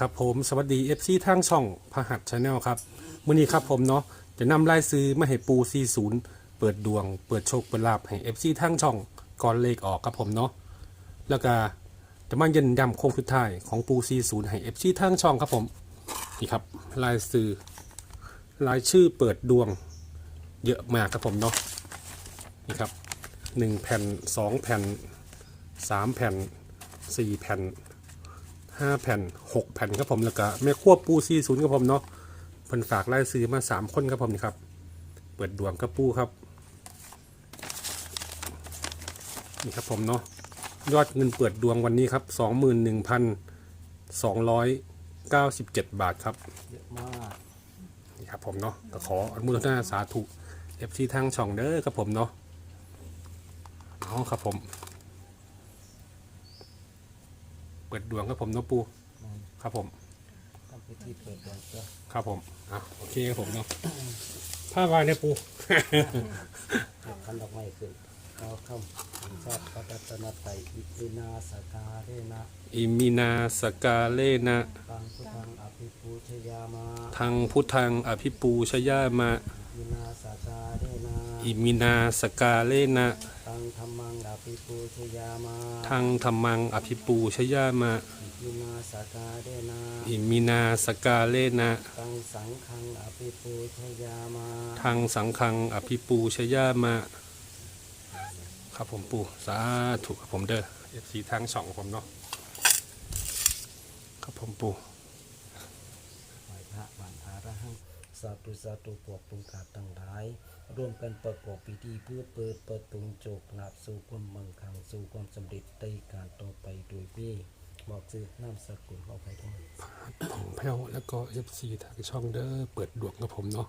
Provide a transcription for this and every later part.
ครับผมสวัสดี FC ทางช่องพหัสชาแนลครับมื้อนี้ครับผมเนาะจะนำรายซื้อมาให้ปู 40 เปิดดวง เปิดโชคเปิดลาภให้ FC ทางช่องก่อนเลขออกครับผมเนาะแล้วก็จะมาเย็นยำโค้งสุดท้ายของปู 40 ให้ FC ทางช่องครับผมนี่ครับรายซื้อรายชื่อเปิดดวงเยอะมากครับผมเนาะนี่ครับ 1 แผ่น 2 แผ่น 3 แผ่น 4 แผ่น ห้าแผ่นหกแผ่นครับผมแล้วก็แม่ควบปูซีศูนย์ครับผมเนาะเพิ่นฝากไล่ซื้อมาสามคนครับผมนี่ครับเปิดดวงกับปูครับนี่ครับผมเนาะยอดเงินเปิดดวงวันนี้ครับสองหมื่นหนึ่งพันสองร้อยเก้าสิบเจ็ดบาทครับเยอะมากนี่ครับผมเนาะก็ขออนุโมทนาสาธุเอฟซีทางช่องเด้อครับผมเนาะเอาครับผม เปิดดวงครับผมเนาะปูครับผมทำพิธีเปิดดวงเจ้าครับผมอะโอเคครับผมเนาะผ้าวายเนี่ยปูคันดอกไม้ขึ้นเอาเข้าชาติพระรัตนตรัยอิตินาสกาเรนะอิมินาสกาเลนะตังพุทธังอภิปูชยามาทางพุทธังอภิปูชยามะ อิตินาสกาเรนะอิมินาสกาเลนะตั งธรรมังอภิปูชยามาทางธรรมังอภิปูชยามะอิตินาสกาเรนะอิมินาสกาเลนะตังสังฆังอภิปูชยามาทางสังฆังอภิปูชยามะครับผมปูสาธุครับผมเด้อเอฟซีทางสองผมเนาะครับผมปูไหว้พระวันอาระหังสาธุสาธุพวกปุงกาตั้งหลาย ร่วมกันประกอบพิธีเพื่อเปิดประตูโจกหลับสู่ความมั่งคั่งสู่ความสำเร็จในการต่อไปโดยมีบอกซื้อนามสกุลของใครทั้งหมดผ่องแผ้วแล้วก็เอฟซีทางช่องเด้อเปิดดวงครับผมเนาะ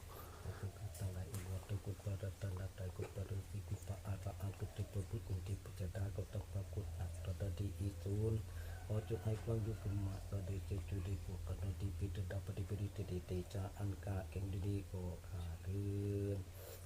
ปุงกาตั้งหลายอุวัตกุปรัตนาไตรกุปรุสิกุปะอาระอันกุติปพุทธิปัจจดาก็ต้องปรากฏอัตตดีอีศูนย์ขอจุให้ความยุคุมมาสเดเจจุดีปุกนดีปิตดาปฏิปิริตเดเตจาอันกาเก่งดีๆก็ขาดเรือน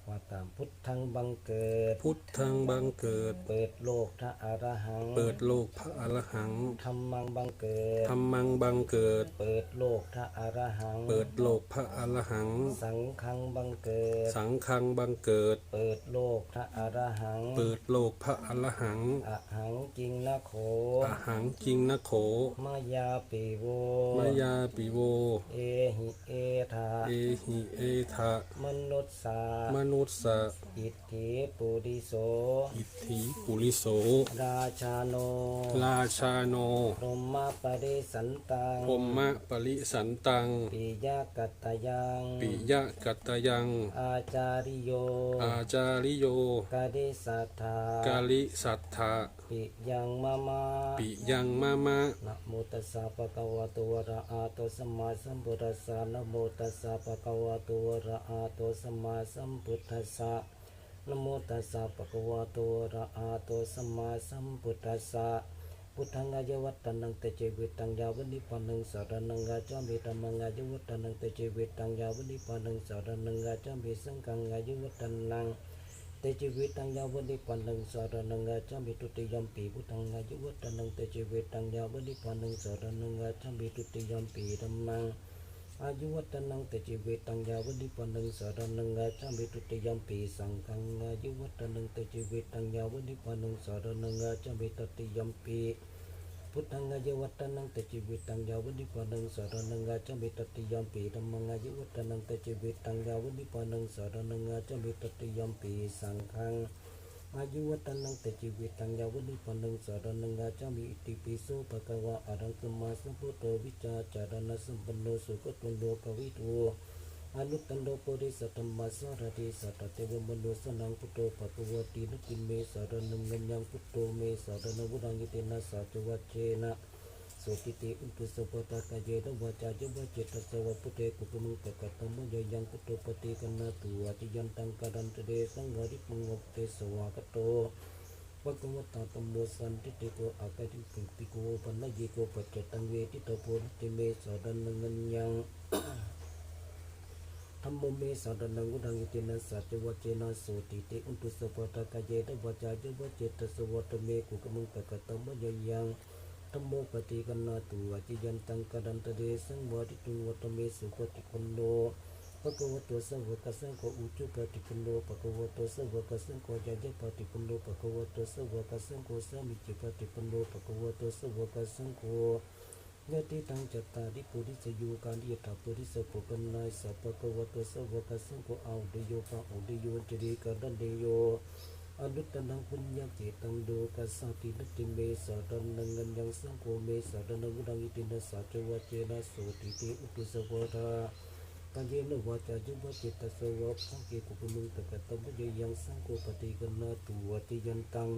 ว่าตามพุทธังบังเกิด พุทธังบังเกิด เปิดโลกทะอรหัง เปิดโลกพระอรหังธรรมังบังเกิด ธรรมังบังเกิด เปิดโลกทะอรหัง เปิดโลกพระอรหัง สังฆังบังเกิด สังฆังบังเกิด เปิดโลกทะอรหัง เปิดโลกพระอรหัง อหังจริงนะโขอหังจริงนะโข มายาปิโว มายาปิโว เอหิเอธาเอหิเอทะมนุษสามนุษย์สะอิทธิปุริโส อิทธิปุริโส ราชาโนราชาโนพรหมปริสันตังพรหมปริสันตัง ปิยกัตตยังปิยะกัตตยัง อาจาริโย อาจาริโยกาดิสัทธากาลิสัทธะปิยังมะมะปิยังมะมะนะโมตัสสะปะคะวะโตอะระหะโตสัมมาสัมพุทธัสสะนะโมตัสสะปะคะวะโตอะระหะโตสัมมาสัมพุทธัสสะนโมตัสสะปะคะวะโตอะระหะโตสัมมาสัมพุทธัสสะพุทธังอายวัตตังเตเจวิตังยาวนิพพานังสารนังอาจามิธัมมังอายวัตตังเตเจวิตังยาวนิพพานังสารนังอาจามิสังฆังอายวัตตังเตจิวิตังยาวนิปันนังสารนังอาจามิตุติยมปีพุทธังอายุวัตนังเตจิวิตังยาวนิปันนังสารนังอาจามิตุติยมปีธัมมัง อายุวัตนังเตจิวิตังยาวนิปันนังสารนังอาจามิตุติยมปีสังฆังอายุวัตนังเตจิวิตังยาวนิปันนังสารนังอาจามิตุติยมปีพุทธังอายุวัตนังเตจิวิตังยาวนิปันนังสารนังอาจามิตุติยมปีธัมมังอายุวัตนังเตจิวิตังยาวนิปันนังสารนังอาจามิตุติยมปีสังฆัง อายุวัตนังเตจิวิตังยาวนิปันนังสารนังอาจามิอิติปิโสภะคะวะอะระหังสัมมาสัมพุทโธวิจาจารณะสัมปันโนสุขตุนโลกวิทูอนุตตันโดปุริสัตตมัสสารติสัตตเทวมโนสนังพุทโธภะคะวะตินุกินเมสารนังนัญญังพุทโธเมสารนังวุดังอิเตนะสัจวัจเจนะ สุติติอุปสปตากายเดวาจาจวะเจตสวะพุทเทกุกุมุตกะตัมมยยังพุทโธปฏิกันนาตุอติยันตังกรันตเดสังหริปุงวเตสวากโตปะกวตาตัมโมสันติติโกอากาติปิปิโกปันนยิโกปัจจตังเวทิตโพติเมสดันนังยังธรรมเมสารนังอุดังอิตินัสสัจวัจเจนะโสติติอุตุสปะตากายเดวาจาจวะเจตสวัตเมกุกมุงตะกะตัมมยยัง ธรรมโมปฏิกันนาตุอจิยันตังกดันตเดสังวาติตุวัตเมสุปฏิปันโนภะคะวะโตสาวกสังโฆอุจุปฏิปันโนภะคะวะโตสาวกสังโฆยะยะปฏิปันโนภะคะวะโตสาวกสังโฆสามิจิปฏิปันโนภะคะวะโตสาวกสังโฆยติตังจัตตาริปุริสยูการยถาปุริสโภกันนายสัพพะกวะโตสวะกสังโฆเอาเดโยปะอุเดโยจริกันเดโย อนุตตนังปุญญเจตังโดกัสสตินติเมสะดันนังงันยังสังโฆเมสะดันนังอุดังอิตินะสัจวะเจนะโสติเตอุตุสวะทาปัญเยนวาจาจุบะเจตสวะสังเกกุปมุงตะกะตมะเยยังสังโฆปฏิกันนาตุวติยันตัง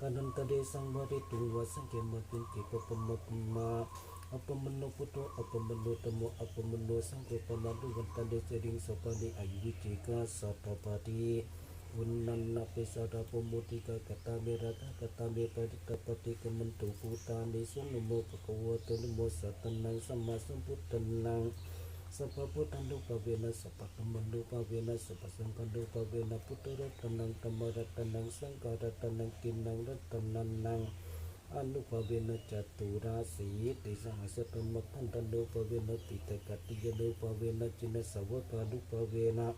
kanan tade sang bade tuwa sang ke makin ke papamakma apa menu puto apa menu temu apa menu sang ke pamadu tade sering sapani ayu jika satapati unan nape sada pemutika kata merata kata merata tapati kementu putani sunumo pakawato numo satanang sama semput tenang Sapa putandu pavena sapa kamandu pavena sapa sangkandu pavena putara tanang tamara tanang sangkara tanang kinang ratanan nang anu pavena catura si tisang asatama tantandu pavena tita katiyanu pavena cina sawakadu pavena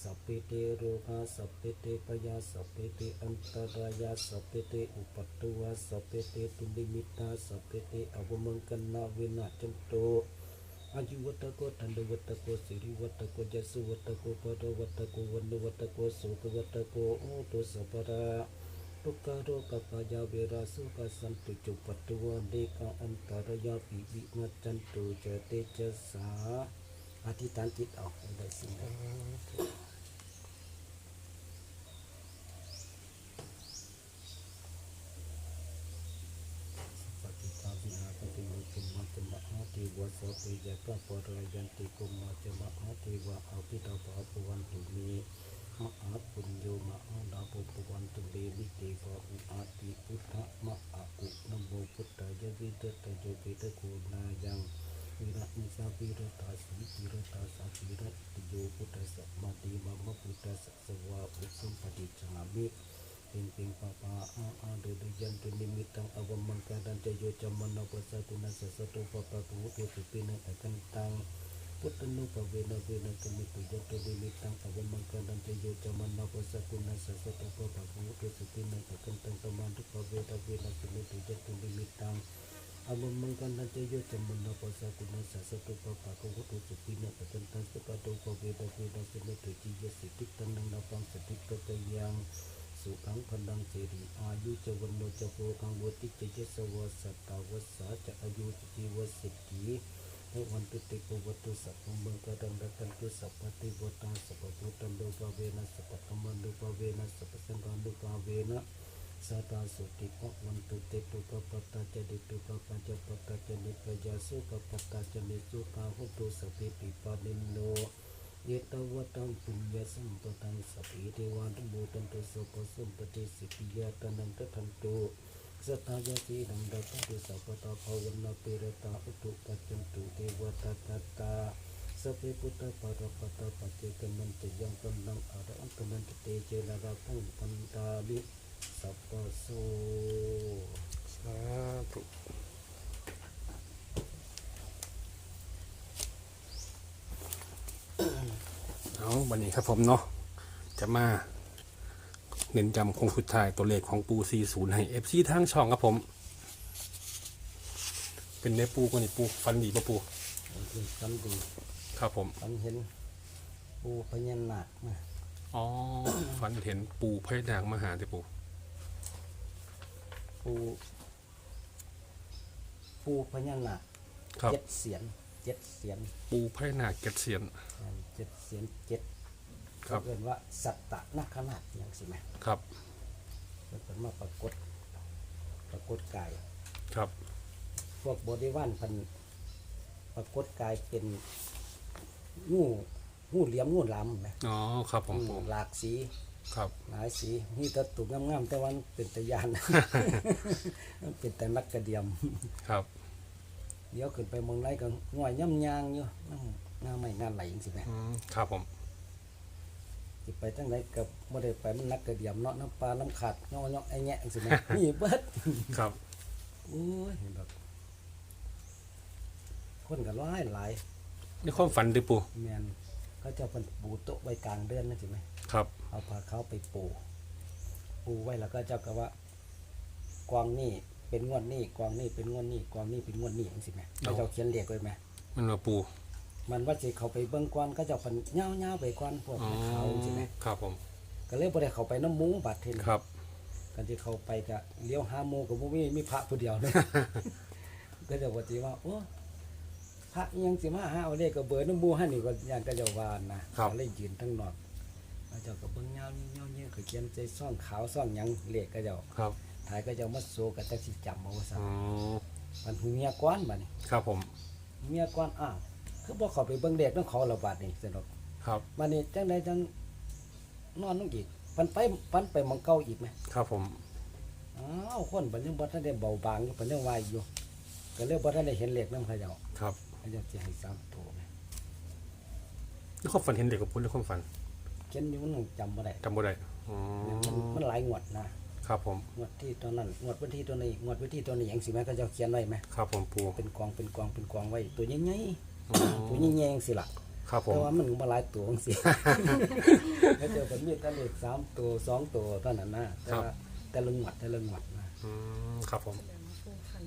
สัพพิติโรหะสัพพิติปยาสัพพิติอันตรายาสัพพิติอุปตัวสัพพิติตุลิมิตาสัพพิติอวมังคนาวินาจันโตอายุวัตโกทันดวัตโกสิริวัตโกเจสุวัตโกปะวัตโกวันวัตโกสุขวัตโกอุตสัพระทุกขโรคปายาเวราสุขสันตุจุปตัวเดกอันตรายาปิวิมาจันโตเจเตจสา na pasatu na sasatu papa ku tu supina akan tang sepatu pavena vena kami tu jiya sidik tanang napang sidik kekayang สุขังพลังสิริอายุจะวันโนจะโพคังวติจะยสวสัตตาวสาจะอายุจะจีวสิทธิให้วันตุติปวัตุสัพพมง वीरात्मसा वीरतासा वीरतासा वीरतियो पुटस मति मम पुटस सवा उपसं पठिष्यामि पिं पिं पापा आ आ दुदुयं तु निमित्तं अवमङ्करं च यो च मनोपसतु न ससतु पपतु उतुपिन अकन्तं पुत्तनु पवेन वेन कमितु यो तु निमित्तं अवमङ्करं च यो च मनोपसतु न ससतु पपतु उतुपिन अकन्तं समान्तु पवेन वेन कमितु यो तु निमित्तं amemankananteyo tembunapasakunasasatukapakangututupinapatentang sekatopakedakedasemetuciyasitiktananapangsetiktakayang sukang pandang ceri ayu cawano cawokang wati ceja sawasata wasa ca ayu ciwa seki Tuhan titik watu sapa mengkadang datang tu sapa tibotan sapa putan dupa vena sapa teman dupa vena sapa sengkan dupa vena สัตาสุติปวันตุเตตุปปัตตาจะดิตุปปัญจปัตตาจะนิปยาสุปปัตตาจะนิสุตาหุตุสปิปิปานิโนเยตวัตังปุญญสัมปตังสปิเทวานุโมตันตุสัพพสัมปติสิทธิยาตนังตทันตุสัทธายาสีดังดัตตุสัพตาภาวนาเปรตาอุตุปัจจันตุเทวตาตาตาสัพเพพุทธปารปตาปฏิกนันตยังกำลังอาระอันตนันตเตเจราราพังปันตาลิ สัพพโสสาธุเอาวันนี้ครับผมเนาะจะมาเน้นจำคงสุดท้ายตัวเลขของปู 40 ให้ FC ทางช่องครับผม เป็นในปูกว่านี่ปูฟันดีปะปูมันเป็นสันดีครับผมมันเห็นปูพญานาคมาอ๋อ ฟันเห็นปูพญานางมาหาที่ปู ปูปูพญานาคครับ เจ็ดเสียนเจ็ดเสียนปูพญานาคเก็ดเสียนอ่าเจ็ดเสียนเจ็ดครับ เรียกว่าสัตตะนาคนาคอย่างสิไหมครับมันเป็นมาปรากฏปรากฏกาย ครับ พวกบริวารพันปรากฏกายเป็นงูงูเหลี่ยมงูหลำไหมอ๋อ ครับผมอืมปูหลากสี ครับ หลายสีนี่ตะตุกงามๆแต่วันเป็นตะยาน มันเป็นแต่นักกระเดียม ครับเดี๋ยวขึ้นไปเมืองไรก็ง่อยย่ำยางอยู่นั่งงานใหม่งานไหลจังสิแหมอืมครับผม สิไปทั้งไหนกับบ่ได้ไปมันนักกระเดียมเนาะน้ำปลาน้ำขาดเนาะเนาะไอ้แงะจังสิแหมนี่เบิด ครับ โอ้ยเห็นดอกคนก็ร้ายหลายนี่ความฝันดิปูแมน เขาเจะเป็นปูโต๊ะไว้กลางเดือนนั่นใช่ไหมครับ เอาผ้าเขาวไปปู ปูไว้แล้วก็เจ้าก็ว่ากวางนี่เป็นงวดนี่กวางนี่เป็นงวดนี่กวางนี่เป็นงวดนี่จังสิไหมเขาเจ้าเขียนเลขไว้ไหม มันว่าปูมันว่าสิเขาไปเบิ่งก่อนก็เจ้าเพิ่นเงาๆไปก่อนพวกอ๋อเขาจังสิไหมครับผมก็เลยบ่ได้เข้าไปน้ำมุ้งบัดเทนครับ กันที่เขาไปก็เลี้ยวหาหมู่ก็บ่มีมีพระผู้เดียวเลย ก็จะว่าสิว่าโอ้ พระอิหยังสิมาหาเอาเลขก็เบอร์น้ำหมู่หั่นนี่ก็ย่านก็เจ้าว่านะครับ ก็เลยยืนทั้งนอกเขาเจ้าก็เบิ่งเงาเงาเนี่ยก็เขียนใจซ่องขาวซ่องหยังเลขก็เจ้าครับถ่ายก็จะมาโซกันแต่สิจำเอาว่าซะอ๋อมันหูเมียก้อนบัดนี้ครับผมเมียก้อนอ้าวคือบ่เข้าไปเบิ่งเด็กต้องเขาระบาดนี่สนุกครับบัดนี้จังไดจังนอนลงอีกปันไปปันไปหมองเก่าอีกไหม ครับผมอ้าวคนบัดยังบ่ทันได้เบาบางอยู่เพิ่นยังวายอยู่ ก็เลยบ่ทันได้เห็นเลขนำเขาเจ้าครับ เขาเจ้าสิให้3ตัวไหมนี่ความฝันเห็นเด็กกับปูนี่ความฝันเขียนอยู่มันยังจำบ่ได้จำบ่ได้อ๋อมันมันหลายงวดนะครับผม งวดที่ตัวนั้นงวดวันที่ตัวนี้งวดวันที่ตัวนี้จังสิแม่เขาเจ้าเขียนไว้ไหมครับผมปูเป็นกองเป็นกองเป็นกองไว้ตัวใหญ่อ๋อๆตัวใหญ่ๆจังสิล่ะครับผมแต่ว่ามันมาหลายตัวจังสิ แล้วเจอเป็นมีดแต่เล็กสามตัวสองตัวเท่านั้นนะแต่ว่าแต่ละงวดแต่ละงวดนะ อืมครับผม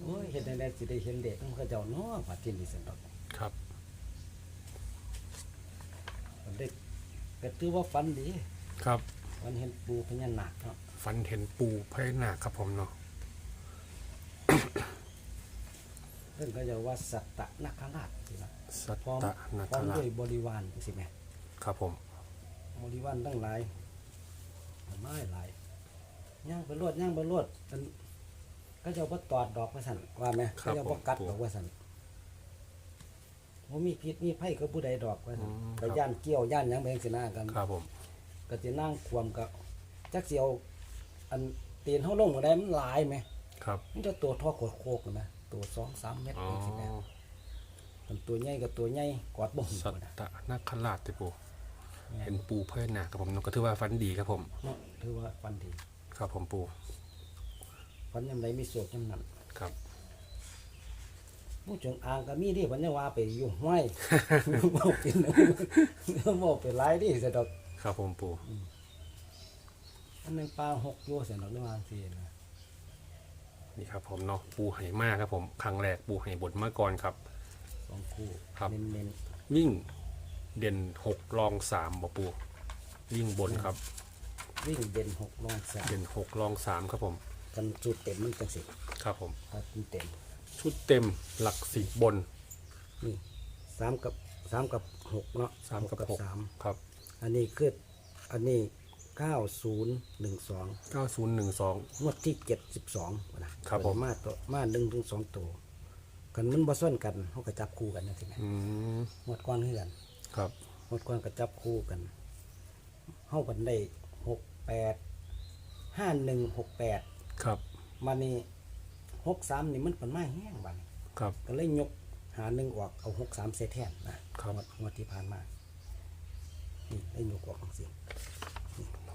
โอ้ยเห็นได้สิได้เห็นเด็กมันก็เจ้าเนาะปัดที่นี่สันดอกครับมันได้ก็ถือว่าฟันดีครับ มันเห็นปูพญานาคเนาะฝันเห็นปูพญานาคครับผมเนาะเรื่องก็จะว่าสัตตะนาคราชสิละสัตพร้อมตะนาพร้อคมราด้ชวยบริวารสิแม่ครับผม บริวารทั้งหลายไม้หลายย่างไปรวดย่างไปรวดมัน ก็จะว่าตอดดอกว่าสันว่าไหมก็จะว่ากัดดอกว่าสันว่ามีพิษมีไผ่ก็ผู้ใดดอกว่าสันก็ย่านเกี่ยวย่านหยังแบงสิหน้ากัน ครับผม ก็จะนั่งควมกับจักเสียวอันตีนเฮาลงมาได้มันหลายไหม ครับมันจะตัวทอโคตรโคกๆนะตัวสองสามเมตรอ๋อเองสิแม่มันตัวใหญ่กับตัวใหญ่กอดบ่หูสัตนะตะนาคราชติปูเห็นปูพญานาคครับผมเนาะก็ถือว่าฝันดีครับผม เนาะถือว่าฟันดีครับผมปู ฟันยำไรมีโศกยำนั้นครับ ผู้จงอางก็มีที่พันยังว่าไปอยู่ห้วยบ่เป็นบ่เป็นหลายดิสะดอกครับผมปูอันหนึงปลาหกโยสะดอกนี่ว่าสินะนี่ครับผมเนาะปูไหมากครับผมครั้งแรกปูไหบทมาก่อนครับสองคู่ครับเน้นวิ่งเด่นหกรองสามบ่ปูวิ่งบนครับๆวิ่งเด่นหกลงสามเด่นหกรองสามครับผม กันจุดเต็มมันจังสิครับผม ครับมันเต็มชุดเต็มหลักสิบบนนี่สามกับสามกับหกเนาะสามกับหกสามครับอันนี้คืออันนี้เก้าศูนย์หนึ่งสองเก้าศูนย์หนึ่งสอง งวดที่เจ็ดสิบสองนะครับผม มาตัวมาหนึ่งถึงสองตัวกันมันบ่ซ้อนกันเขาก็จับคู่กันนะทีนี้อืมงวดก้อนคือกันครับ งวดก้อนก็จับคู่กันเขากันได้หกแปดห้าหนึ่งหกแปด ครับ มานี่หกสามนี่มันเป็นไม้แห้งบัดนครับ ก็เลยยกหาหนึ่งออกเอาหกสามเซแทนนะครับ งวดงวดที่ผ่านมานี่ได้ยกออกจังสิ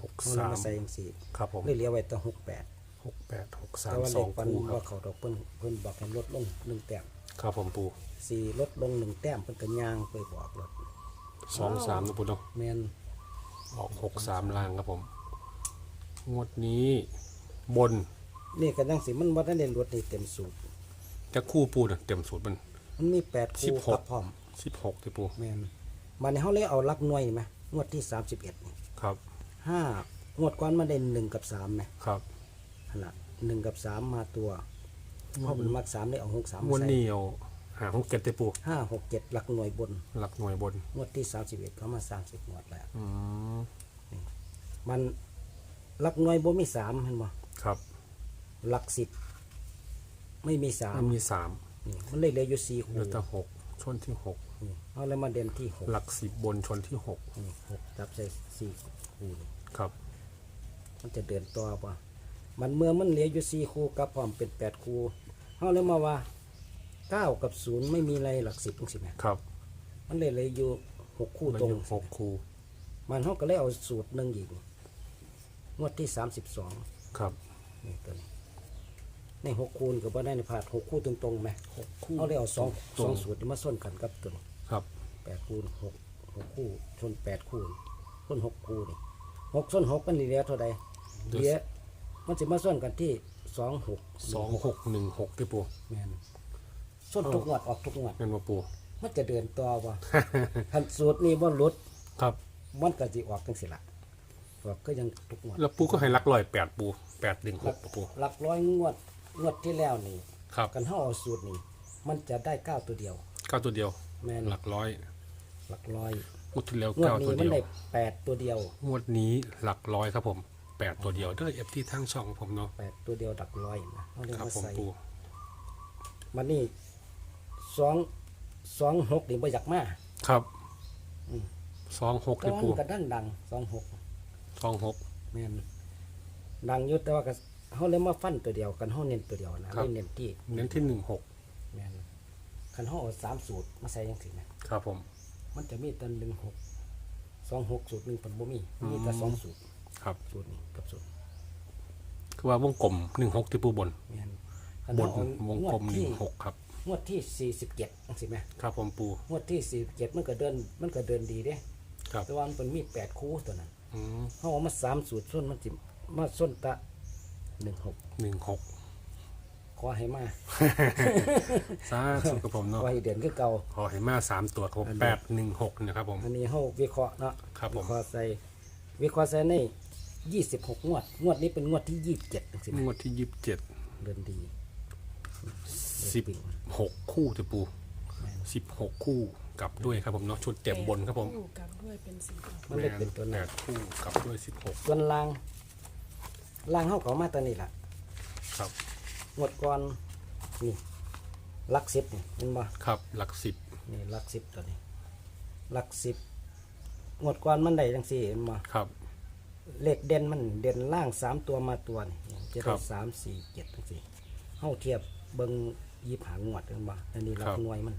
หกเขาสามมาใส่จังสิครับผมเลยเหลี้ยวไว้แต่หกแปดหกแปดหกสาแต่มว่าสเลองขปันคู่ครัว่าบเขาดอกเพิ่นเพิ่นบอกให้ลดลงหนึ่งแต้มครับผมปูสี่ลดลงหนึ่งแต้มเพิ่นก็ย่างไปบอกรถสองสามนะปูเนาะแม่นออกหกสามล่างครับผม งวดนี้บน นี่ก็จังสิมันบ่ได้เล่นรถนี่เต็มสูตรจะคู่ปูน่ะเต็มสูตรมัน มันมีแปดสิคู่บหกกับพร้อมสิบหกที่ปูแม่นมันเฮาเลยเอาหลักหน่วยนี่ไหมงวดที่ 31นี่ครับ ห้างวดก่อนมาได้หนึ่งกับ3ไหมครับขนาดหนึ่งกับสามมาตัวเพราะมันมักสามได้เอาหกสามงวดใส่นี้เอาหาหกเจ็ดที่ปูห้าหกเจ็ดหลักหน่วยบน หลักหน่วยบน งวดที่ 31เขามา30งวดแล้ว อืมมันหลักหน่วยบ่มีสามเห็นบ่ครับ หลักสิบไม่มีสามมันมีสามนี่มันเลยเหลืออยู่สี่เหคู่ลือแต่หกชนที่หกนี่เอาเลยมาเด่นที่หกหลักสิบบนชนที่หกนี่หกจับใส่สี่คู่นี่ครับมันจะเดินต่อป่ะมันเมื่อมันเหลืออยู่สี่คู่กับพร้อมเป็นแปดคู่เอาเลยมาว่าเก้ากับศูนย์ไม่มีอะไรหลักสิบตรงสิแม่ครับมันเลยเหลยอยู่หกคู่มันตรง อยู่หกคูมันเขาก็เลยเอาสูตรหนึ่งอีกงวดที่สามสิบสองครับนี่ตัวนี้ ในหกคูณกับว่าได้ในผาดหกคู่ตรงๆไหมหกคู่ เขาเลยเอาสองตรงสองสูตรนี่มาส้นกันกับตัวนี้ครับ แปดคูณหกหกคู่ชนแปดคู่ส้นหกคู่นี่หกส้นหกมันเหลือเท่าใดเหลือมันจะมาส้นกันที่สองหกสองหกหนึ่งหกที่ปูแมนส้นทุกงวดออกทุกงวดแม่นมาปู มันจะเดินต่อวะ คันสูตรนี้บ่หลุดครับ มันก็สิออกจังสิละออกก็ยังทุกงวดแล้วปูก็ให้ลักลอยแปดปูแปดหนึ่งหกปู หลักร้อยงวด งวดที่แล้วนี่ครับกันเฮาเอาสูตรนี้มันจะได้เก้าตัวเดียว เก้าตัวเดียว แม่นหลักร้อยหลักร้อยงวดที่แล้วงวดเก้านี้ตัวมัเดีนยวได้แปดตัวเดียวงวดนี้หลักร้อยครับผมแปดตัวเดียวเด้อเอฟที่ทั้งช่องผมเนาะแปดตัวเดียวหลักร้อยนะเขาเรียกครับว่าผมใส่ปูมันนี่สองสองหกนี่บ่อยากมาครับอืมสองหกแต่ที่ว่าปูมันก็ดังดังสองหก สองหกแม่นดังอยู่แต่ว่าก็ เขาเลยมาฟันตัวเดียวกันเขาเน้นตัวเดียวนะไม่เน้นที่เน้นที่หนึ่งหกแม่นคันเขาเอาสามสูตรมาใส่ยังสินะครับผม มันจะมีแตันหนึ่งหกสองหกสูตรหนึ่งผลบ่มีมีแต่สองสูตรครับ สูตรนี้กับสูตรคือว่าวงกลมหนึ่งหกที่ปูบน แม่นคันบนเขาเอาวงงวกลดมหที่นึ่งหกครับ งวดที่สี่สิบเจ็ดจังสิไหมครับผมปู งวดที่สี่สิบเจ็ดมันก็เดินมันก็เดินดีเด้ ครับแต่ว่ามันเป็นมีแปดคู่ตัวนั้น อืมเขาเอามาสามสูตรส้นมันจิมาส้นตะ หนึ่งหกหนึ่งหกขอให้มาสาธุกับผมเนาะไว้เดือนก็เก่าขอให้มาสามตัวครับแปดหนึ่งหกนะครับผม อันนี้เขาวิเคราะห์เนาะครับผมวิเคราะห์ใส่วิเคราะห์ใส่ในยี่สิบหกงวด งวดนี้เป็นงวดที่ยี่สิบเจ็ดจังสิไหมงวดที่ยี่สิบเจ็ดเดินดีสิบหกคู่ที่ปูแม่นสิบหกคู่กลับด้วยครับผมเนาะชุดเต็มบนครับผมคู่กลับด้วยเป็นสีขาวมันเลยเป็นตัวแปนั้นดคู่กลับด้วยสิบหกส่วนล่าง ล่างเขาก็มาตัวนี้ล่ะครับ งวดก่อนนี่หลักสิบนี่เห็นบ่ครับ หลักสิบนี่หลักสิบตัวนี้หลักสิบงวดก่อนมันได้จังสี่เห็นบ่ครับ เลขเด่นมันเด่นล่างสามตัวมาตัวนี่จะครัได้บสามสี่เจ็ดจังสี่เฮาเทียบเบิ่งยี่หางวดเห็นบ่อันนี้หลัครักบหน่วยมัน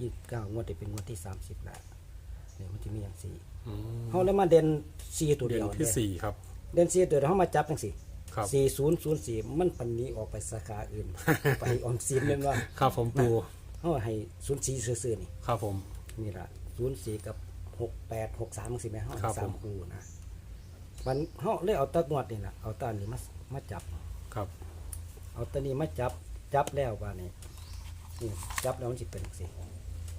ยี่สิบเก้างวดจะเป็นงวดที่สามสิบแล้วนี่มันจะมีอย่างสี่อืมเฮาเลยมาเด่นสี่ตัวเดืเดีอยนวที่เด้สี่ครับ เด่นสี่ตัวเดียวเฮามาจับจังสี่ครับ สี่ศูนย์ศูนย์สี่มันปันนี้ออกไปสาขาอื่น ไปออมสินเลยว่าครับผมปูเขาให้ศูนย์สี่ซื่อๆนี่ครับผม นี่ละศูนย์สี่กับหกแปดหกสามสิไหมเขาครับสามผมคู่นะมันเขาเลยเอาตะงวดนี่นะเอาตานี้มามาจับ ครับเอาตานี้มาจับจับแล้วว่านี่นี่จับแล้วมันจะเป็นสิ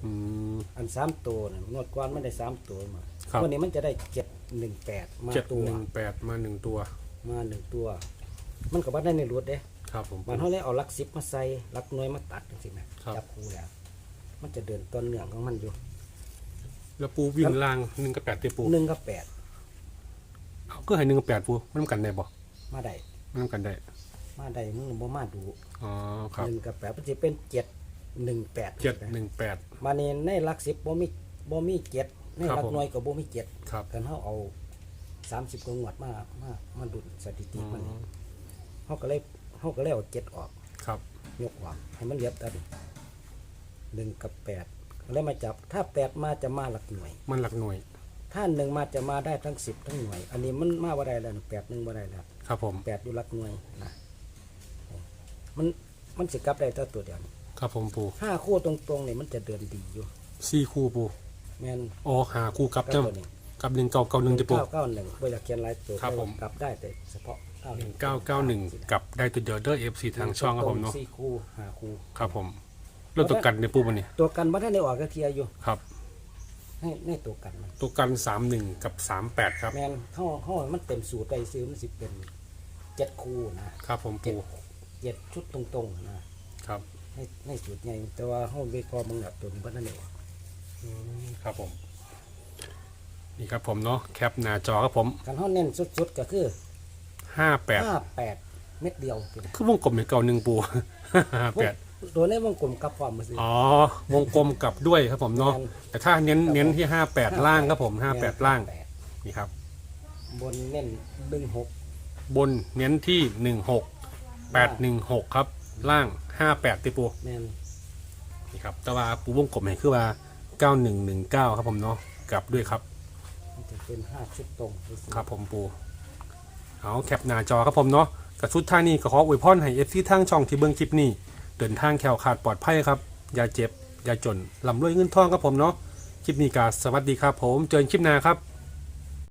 อืม อันสามตัวน่ะงวดก่อนมันได้สามตัวมาครับ วันนี้มันจะได้เจ็ด หนึ่งแปดมาเจ็ดตัว หนึ่งแปดมาหนึ่งตัว มาหนึ่งตัว มันก็บ่ได้ในรวดเด้ครับผม มันเขาเลยเอาหลักสิบมาใส่หลักหน่วยมาตัดสิไหมครับ จับคู่แล้ว มันจะเดินต้นเนื่องของมันอยู่แล้วปูวิ่งล่างหนึ่งกับแปดเตียปูหนึ่งกับแปดเอาก็ให้หนึ่งกับแปดปูมันนำกันได้บ่มาได้มันนำกันได้ มาได้มึงบ่มาดูอ๋อครับหนึ่งกับแปดมันจะเป็นเจ็ดหนึ่งแปดเจ็ดหนึ่งแปดมาในในหลักสิบบ่มีบ่มีเจ็ดในครับหลักผมหน่วยก็บ่มีเจ็ดครับกันเฮาเอาสามสิบกว่างวดมามามาดุลสถิติอ๋มันอเฮาก็เลยเฮาก็เลยเอาเจ็ดออกครับ ยกออกให้มันเหลือแต่หนึ่งกับแปดก็เลยมาจับถ้าแปดมาจะมาหลักหน่วย มันหลักหน่วย ถ้าหนึ่งมาจะมาได้ทั้งสิบทั้งหน่วย อันนี้มันมาบ่ได้แล้วแปดหนึ่งบ่ได้แล้วครับผมแปดอยู่หลักหน่วยนะมันมันสิกลับได้แต่ตัวเดียวนี่ครับผมปูห้าคู่ตรงๆนี่มันจะเดินดีอยู่สี่คู่ปู แม่นอ๋อหาคู่กลับเก้าจำตัวนี้กับหนึ่งเก้าเก้าหนึ่งจะปู เก้าเก้าหนึ่งเวลาเขียนหลายตัวครับผม กลับได้แต่เฉพาะเก้าหนึ่งเก้าเก้าหนึ่งกับได้ตัวเดียวเด้อเอฟซีทางช่องครับผมเนาะสี่คู่ห้าคู่ครับผมเรื่องตัวกันในปูมันนี่ตัวกันว่าท่านได้ออกก็เทียอยู่ครับ ให้ให้ตัวกันมันตัวกันสามหนึ่งกับสามแปดครับ แม่นเขาเขามันเต็มสูตรไปซื้อมันสิเป็นเจ็ดคู่นะครับผมเจ็ดปูเจ็ดชุดตรงๆนะครับ ให้ให้สูตรใหญ่แต่ว่าเขาวิเคราะห์มึงแบบตัวนี้ว่าท่านได้ออกอืม ครับผม นี่ครับผมเนาะแคปหน้าจอครับผมกันเขาเน้นสุดๆก็คือห้าแปดห้าแปดเม็ดเดียวคือคือวงกลมในเก่าหนึ่งปูห้าแปดตัวในวงกลมกับความมือซื้ออ๋อวงกลมกลับด้วยครับผมเนาะแม่นแต่ถ้าเน้นเน้นที่ห้าแปดล่างครับผมห้าแปดล่างแปดนี่ครับ บนเน้นดึงหกบนเน้นที่หนึ่งหกแปดหนึ่งหกครับ ล่างห้าแปดติปูแม่นนี่ครับแต่ว่าปูวงกลมให้คือว่า เก้าหนึ่งหนึ่งเก้าครับผมเนาะกลับด้วยครับมันจะเป็นห้าชุดตรงซื้อครับผมปูเอาแคปหน้าจอครับผมเนาะกับสุดท้ายนี้ก็ขออวยพรให้ FC ทางช่องที่เบิ่งคลิปนี้เดินทางแคล้วขาดปลอดภัยครับอย่าเจ็บอย่าจนลำรวยเงินทองครับผมเนาะคลิปนี้ก็สวัสดีครับผมเจอกันคลิปหน้าครับ